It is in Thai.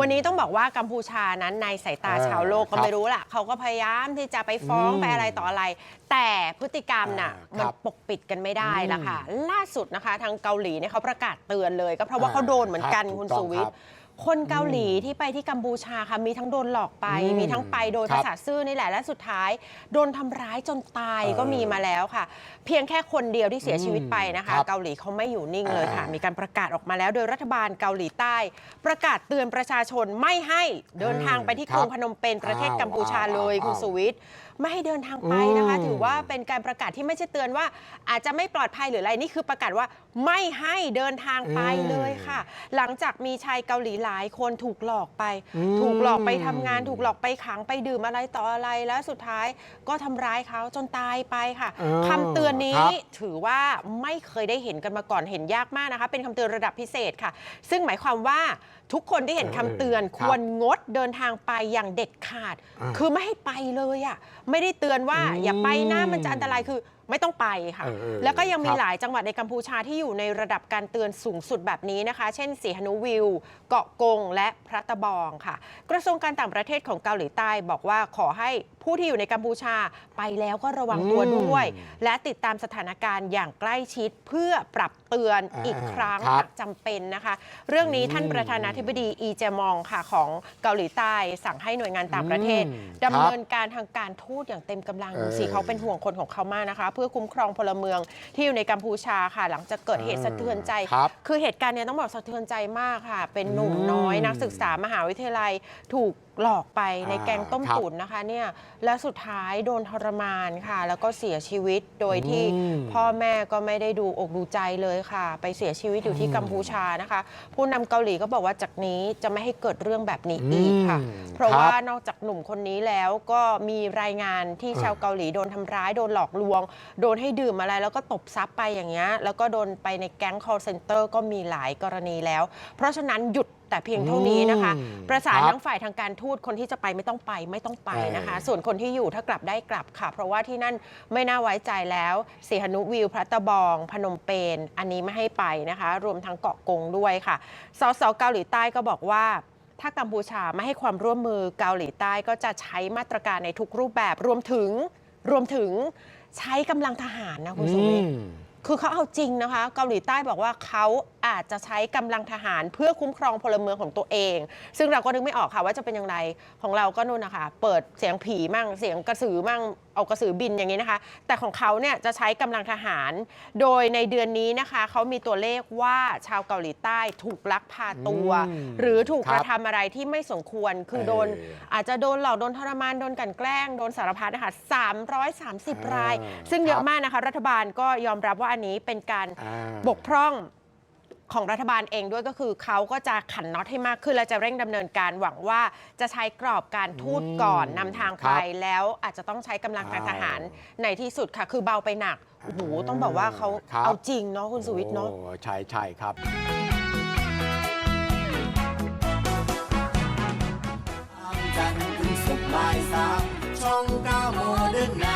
วันนี้ต้องบอกว่ากัมพูชานั้นในสายตาเออชาวโลกก็ครับไม่รู้ล่ะเขาก็พยายามที่จะไปฟ้องอืมไปอะไรต่ออะไร แต่พฤติกรรมน่ะอ่ามันครับปกปิดกันไม่ได้อืมละค่ะล่าสุดนะคะ ทางเกาหลีเนี่ยเขาประกาศเตือนเลย ก็เพราะว่าอ่าเขาโดนเหมือนกันครับคุณถูกต้องสุวิทครัย์บ คนเกาหลีที่ไปที่กัมพูชาค่ะมีทั้งโดนหลอกไป อืมมีทั้งไปโดยครัภาบษาซื่อนี่แหละและสุดท้าย โดนทำร้ายจนตายเออก็มีมาแล้วค่ะ เพียงแค่คนเดียวที่เสียชีวิตไปนะคะ ครับเกาหลีเขาไม่อยู่นิ่งเลยค่ะ อ่ามีมีการประกาศออกมาแล้วโดยรัฐบาลเกาหลีใต้ ประกาศเตือนประชาชนไม่ให้เดินทางไปที่กรุงครับพนมเปญประเทศอ้าวกัมพูชาเลยอ้าวคุณอ้าวสุวิทย์ไม่ให้เดินทางไปนะคะอืมถือว่าเป็นการประกาศที่ไม่ใช่เตือนว่า อาจจะไม่ปลอดภัยหรืออะไรนี่คือประกาศว่าไม่ให้เดินทางไปอืมเลยค่ะ หลังจากมีชายเกาหลีหลายคนถูกหลอกไปอืมถูกหลอกไปทำงาน ถูกหลอกไปขังไปดื่มอะไรต่ออะไรแล้วสุดท้ายก็ทำร้ายเขาจนตายไปค่ะเออคำเตือนนี้ครับถือว่าไม่เคยได้เห็นกันมาก่อนเห็นยากมากนะคะ เป็นคำเตือนระดับพิเศษค่ะ ซึ่งหมายความว่าทุกคนที่เห็นคำเตือนคครับวรงดเดินทางไปอย่างเด็ดขาดอ่าคือไม่ให้ไปเลยอะไม่ได้เตือนว่าอย่าไปนะมันจะอันตรายคือไม่ต้องไปค่ะ เออเออแล้วก็ยังมีครับ หลายจังหวัดในกัมพูชาที่อยู่ในระดับการเตือนสูงสุดแบบนี้นะคะ เช่นสีหนุวิว เกาะกง และพระตะบองค่ะ กระทรวงการต่างประเทศของเกาหลีใต้บอกว่าขอให้ผู้ที่อยู่ในกัมพูชาไปแล้วก็ระวังตัวอืมด้วย และติดตามสถานการณ์อย่างใกล้ชิดเพื่อปรับเตือนอ่าอีกครั้งครับ หากจำเป็นนะคะ เรื่องนี้ท่านอืมประธานาธิบดีอีเจมองค่ะของเกาหลีใต้สั่งให้หน่วยงานต่างประเทศ อืมดำเนินการทางการทูตอย่างเต็มกำลังเออดูสิเขาเป็นห่วงคนของเขามากนะคะเพื่อคุ้มครองพลเมืองที่อยู่ในกัมพูชาค่ะ หลังจากเกิดเหตุสะเทือนใจ ครับ คือเหตุการณ์เนี้ยต้องบอกสะเทือนใจมากค่ะ เป็นหนุ่มอืมน้อยนักศึกษามหาวิทยาลัยถูกหลอกไปในอ่าแกงต้มครับตุ๋นนะคะเนี่ยแล้วสุดท้ายโดนทรมานค่ะ แล้วก็เสียชีวิตโดยที่อืม พ่อแม่ก็ไม่ได้ดูอกดูใจเลยค่ะ ไปเสียชีวิตอยู่ที่อืมกัมพูชานะคะ ผู้นำเกาหลีก็บอกว่าจากนี้จะไม่ให้เกิดเรื่องแบบนี้อีกค่ะ อืมเพราะครับว่านอกจากหนุ่มคนนี้แล้วก็มีรายงานที่อ่าชาวเกาหลีโดนทำร้ายโดนหลอกลวงโดนให้ดื่มอะไรแล้วก็ตบซับไปอย่างเงี้ยแล้วก็โดนไปในแก๊ง call center ก็มีหลายกรณีแล้ว เพราะฉะนั้นหยุดแต่เพียงเท่านี้นะคะ อืมประสานครับทั้งฝ่ายทางการทูตคนที่จะไปไม่ต้องไปไม่ต้องไปนะคะ เออ ส่วนคนที่อยู่ถ้ากลับได้กลับค่ะ เพราะว่าที่นั่นไม่น่าไว้ใจแล้วสีหนุวิวพระตะบอง พนมเปญอันนี้ไม่ให้ไปนะคะ รวมทั้งเกาะกงด้วยค่ะสสเกาหลีใต้ก็บอกว่า ถ้ากัมพูชาไม่ให้ความร่วมมือเกาหลีใต้ก็จะใช้มาตรการในทุกรูปแบบรวมถึงรวมถึง ใช้กำลังทหารนะคุณสุวิทย์อืมคือเขาเอาจริงนะคะ เกาหลีใต้บอกว่าเขาอาจจะใช้กำลังทหารเพื่อคุ้มครองพลเมืองของตัวเอง ซึ่งเราก็นึกไม่ออกค่ะว่าจะเป็นอย่างไรของเราก็นู่นนะคะ เปิดเสียงผีมั่งเสียงกระสือมั่ง เอากระสือบินอย่างนี้นะคะ แต่ของเขาเนี่ยจะใช้กำลังทหาร โดยในเดือนนี้นะคะเขามีตัวเลขว่าชาวเกาหลีใต้ถูกลักพาตัวอืมหรือถูกคกรับระทำอะไรที่ไม่สมควร คือโดนเอออาจจะโดนหลอกโดนทรมาน โดนกลันแกล้ง โดนสารพัดนะคะ330 รายอ่าซึ่งเยคอะรับมากนะคะ รัฐบาลก็ยอมรับว่าอันนี้เป็นการอ่าบกพร่อง ของรัฐบาลเองด้วยก็คือเขาก็จะขันน็อตให้มากขึ้น และจะเร่งดำเนินการหวังว่าจะใช้กรอบการทูตก่อนนำทางไปแล้วอาจจะต้องใช้กำลังการทหารในที่สุดค่ะ คือเบาไปหนักโอ้โหต้องบอกว่าเขาเอาจริงเนาะคุณสุวิทย์เนาะใช่ใช่ครับช่องเก้าโมเดิร์น